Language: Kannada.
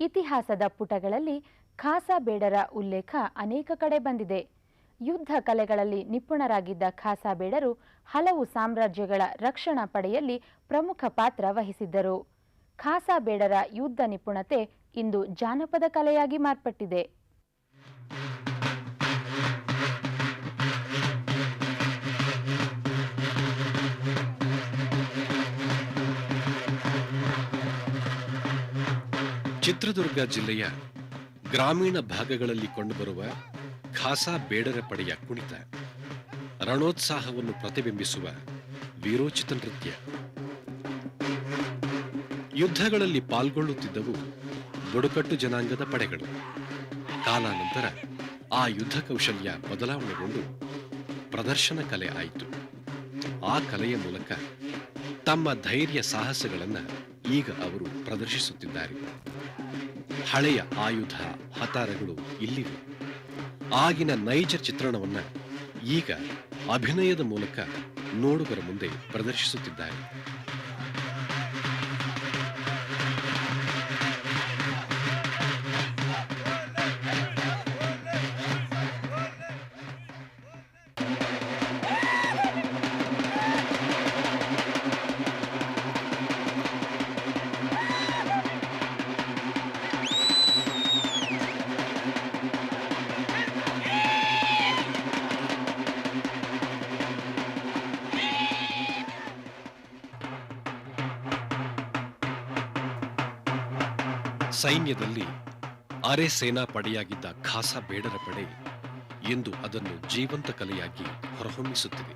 ಇತಿಹಾಸದ ಪುಟಗಳಲ್ಲಿ ಖಾಸಾ ಬೇಡರ ಉಲ್ಲೇಖ ಅನೇಕ ಕಡೆ ಬಂದಿದೆ. ಯುದ್ಧ ಕಲೆಗಳಲ್ಲಿ ನಿಪುಣರಾಗಿದ್ದ ಖಾಸಾ ಬೇಡರು ಹಲವು ಸಾಮ್ರಾಜ್ಯಗಳ ರಕ್ಷಣಾ ಪಡೆಯಲ್ಲಿ ಪ್ರಮುಖ ಪಾತ್ರ ವಹಿಸಿದ್ದರು. ಖಾಸಾ ಬೇಡರ ಯುದ್ಧ ನಿಪುಣತೆ ಇಂದು ಜಾನಪದ ಕಲೆಯಾಗಿ ಮಾರ್ಪಟ್ಟಿದೆ. ಚಿತ್ರದುರ್ಗ ಜಿಲ್ಲೆಯ ಗ್ರಾಮೀಣ ಭಾಗಗಳಲ್ಲಿ ಕಂಡುಬರುವ ಖಾಸಾ ಬೇಡರ ಪಡೆಯ ಕುಣಿತ, ರಣೋತ್ಸಾಹವನ್ನು ಪ್ರತಿಬಿಂಬಿಸುವ ವೀರೋಚಿತ ನೃತ್ಯ. ಯುದ್ಧಗಳಲ್ಲಿ ಪಾಲ್ಗೊಳ್ಳುತ್ತಿದ್ದವು ಬುಡಕಟ್ಟು ಜನಾಂಗದ ಪಡೆಗಳು. ಕಾಲಾನಂತರ ಆ ಯುದ್ಧ ಕೌಶಲ್ಯ ಬದಲಾವಣೆಗೊಂಡು ಪ್ರದರ್ಶನ ಕಲೆ ಆಯಿತು. ಆ ಕಲೆಯ ಮೂಲಕ ತಮ್ಮ ಧೈರ್ಯ ಸಾಹಸಗಳನ್ನು ಈಗ ಅವರು ಪ್ರದರ್ಶಿಸುತ್ತಿದ್ದಾರೆ. ಹಳೆಯ ಆಯುಧ ಹತಾರಗಳು ಇಲ್ಲಿವೆ. ಆಗಿನ ನೈಜ ಚಿತ್ರಣವನ್ನು ಈಗ ಅಭಿನಯದ ಮೂಲಕ ನೋಡುಗರ ಮುಂದೆ ಪ್ರದರ್ಶಿಸುತ್ತಿದ್ದಾರೆ. ಸೈನ್ಯದಲ್ಲಿ ಅರೆ ಸೇನಾ ಪಡೆಯಾಗಿದ್ದ ಖಾಸಾ ಬೇಡರ ಪಡೆ ಇಂದು ಅದನ್ನು ಜೀವಂತ ಕಲೆಯಾಗಿ ಹೊರಹೊಮ್ಮಿಸುತ್ತಿದೆ.